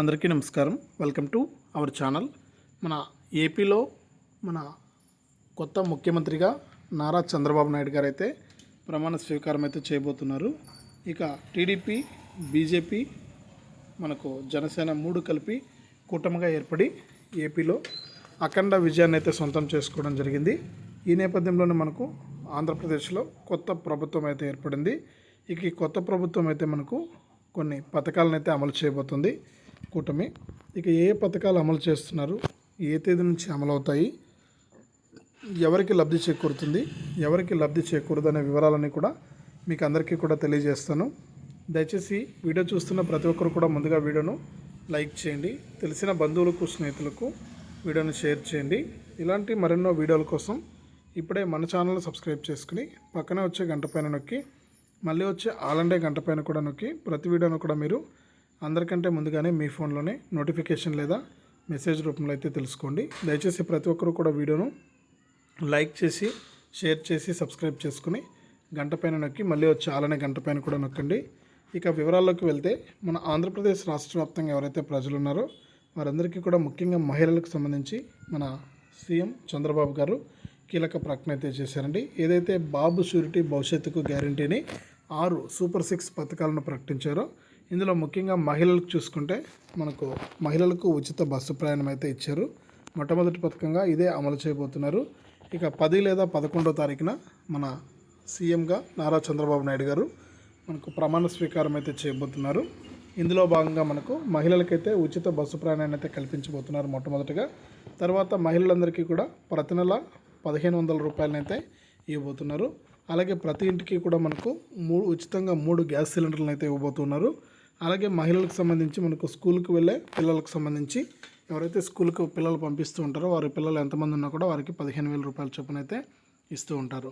అందరికీ నమస్కారం. Welcome to our channel మన ఏపీలో మన కొత్త ముఖ్యమంత్రిగా నారా చంద్రబాబు నాయుడు గారు అయితే ప్రమాణ స్వీకారం అయితే చేయబోతున్నారు. ఇక టీడీపీ బీజేపీ మనకు జనసేన మూడు కలిపి కూటమిగా ఏర్పడి ఏపీలో అఖండ విజయాన్ని అయితే సొంతం చేసుకోవడం జరిగింది. ఈ నేపథ్యంలోనే మనకు ఆంధ్రప్రదేశ్లో కొత్త ప్రభుత్వం అయితే ఏర్పడింది. ఇక ఈ కొత్త ప్రభుత్వం అయితే మనకు కొన్ని పథకాలను అయితే అమలు చేయబోతుంది. కూటమి. ఇక ఏ ఏ పథకాలు అమలు చేస్తున్నారు? ఏ తేదీ నుంచి అమలు అవుతాయి ఎవరికి లబ్ధి చేకూరుతుంది? ఎవరికి లబ్ధి చేకూరదు అనే వివరాలన్నీ కూడా మీకు అందరికీ కూడా తెలియజేస్తాను. దయచేసి వీడియో చూస్తున్న ప్రతి ఒక్కరు కూడా ముందుగా వీడియోను లైక్ చేయండి. తెలిసిన బంధువులకు స్నేహితులకు వీడియోను షేర్ చేయండి. ఇలాంటి మరెన్నో వీడియోల కోసం ఇప్పుడే మన ఛానల్ సబ్స్క్రైబ్ చేసుకుని పక్కనే వచ్చే గంట పైన నొక్కి మళ్ళీ వచ్చే ఆలండే గంట పైన కూడా నొక్కి ప్రతి వీడియోను కూడా మీరు అందరికంటే ముందుగానే మీ ఫోన్లోనే నోటిఫికేషన్ లేదా మెసేజ్ రూపంలో అయితే తెలుసుకోండి. దయచేసి ప్రతి ఒక్కరు కూడా వీడియోను లైక్ చేసి షేర్ చేసి సబ్స్క్రైబ్ చేసుకుని గంట పైన నొక్కి మళ్ళీ వచ్చి అలానే గంట పైన కూడా నొక్కండి. ఇక వివరాల్లోకి వెళ్తే మన ఆంధ్రప్రదేశ్ రాష్ట్ర వ్యాప్తంగా ఎవరైతే ప్రజలు ఉన్నారో వారందరికీ కూడా ముఖ్యంగా మహిళలకు సంబంధించి మన సీఎం చంద్రబాబు గారు కీలక ప్రకటన అయితే చేశారండి. ఏదైతే బాబు షూరిటీ భవిష్యత్తుకు గ్యారంటీని ఆరు సూపర్ సిక్స్ పథకాలను ప్రకటించారో ఇందులో ముఖ్యంగా మహిళలకు చూసుకుంటే మనకు మహిళలకు ఉచిత బస్సు ప్రయాణం అయితే ఇచ్చారు. మొట్టమొదటి పథకంగా ఇదే అమలు చేయబోతున్నారు. ఇక పది లేదా పదకొండో తారీఖున మన సీఎంగా నారా చంద్రబాబు నాయుడు గారు మనకు ప్రమాణ స్వీకారం అయితే చేయబోతున్నారు. ఇందులో భాగంగా మనకు మహిళలకైతే ఉచిత బస్సు ప్రయాణాన్ని అయితే కల్పించబోతున్నారు మొట్టమొదటిగా. తర్వాత మహిళలందరికీ కూడా ప్రతి నెల పదిహేను వందల రూపాయలనైతే ఇవ్వబోతున్నారు. అలాగే ప్రతి ఇంటికి కూడా మనకు మూడు ఉచితంగా మూడు గ్యాస్ సిలిండర్లను అయితే ఇవ్వబోతున్నారు. అలాగే మహిళలకు సంబంధించి మనకు స్కూల్కి వెళ్ళే పిల్లలకు సంబంధించి ఎవరైతే స్కూల్కి పిల్లలు పంపిస్తూ ఉంటారో వారి పిల్లలు ఎంతమంది ఉన్నా కూడా వారికి పదిహేను వేల రూపాయల చొప్పున అయితే ఇస్తూ ఉంటారు.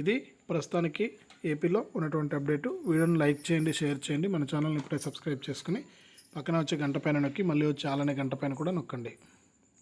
ఇది ప్రస్తుతానికి ఏపీలో ఉన్నటువంటి అప్డేటు. వీడియోని లైక్ చేయండి షేర్ చేయండి. మన ఛానల్ని ఇప్పుడే సబ్స్క్రైబ్ చేసుకుని పక్కన వచ్చే గంట పైన నొక్కి మళ్ళీ వచ్చే అలానే గంట పైన కూడా నొక్కండి.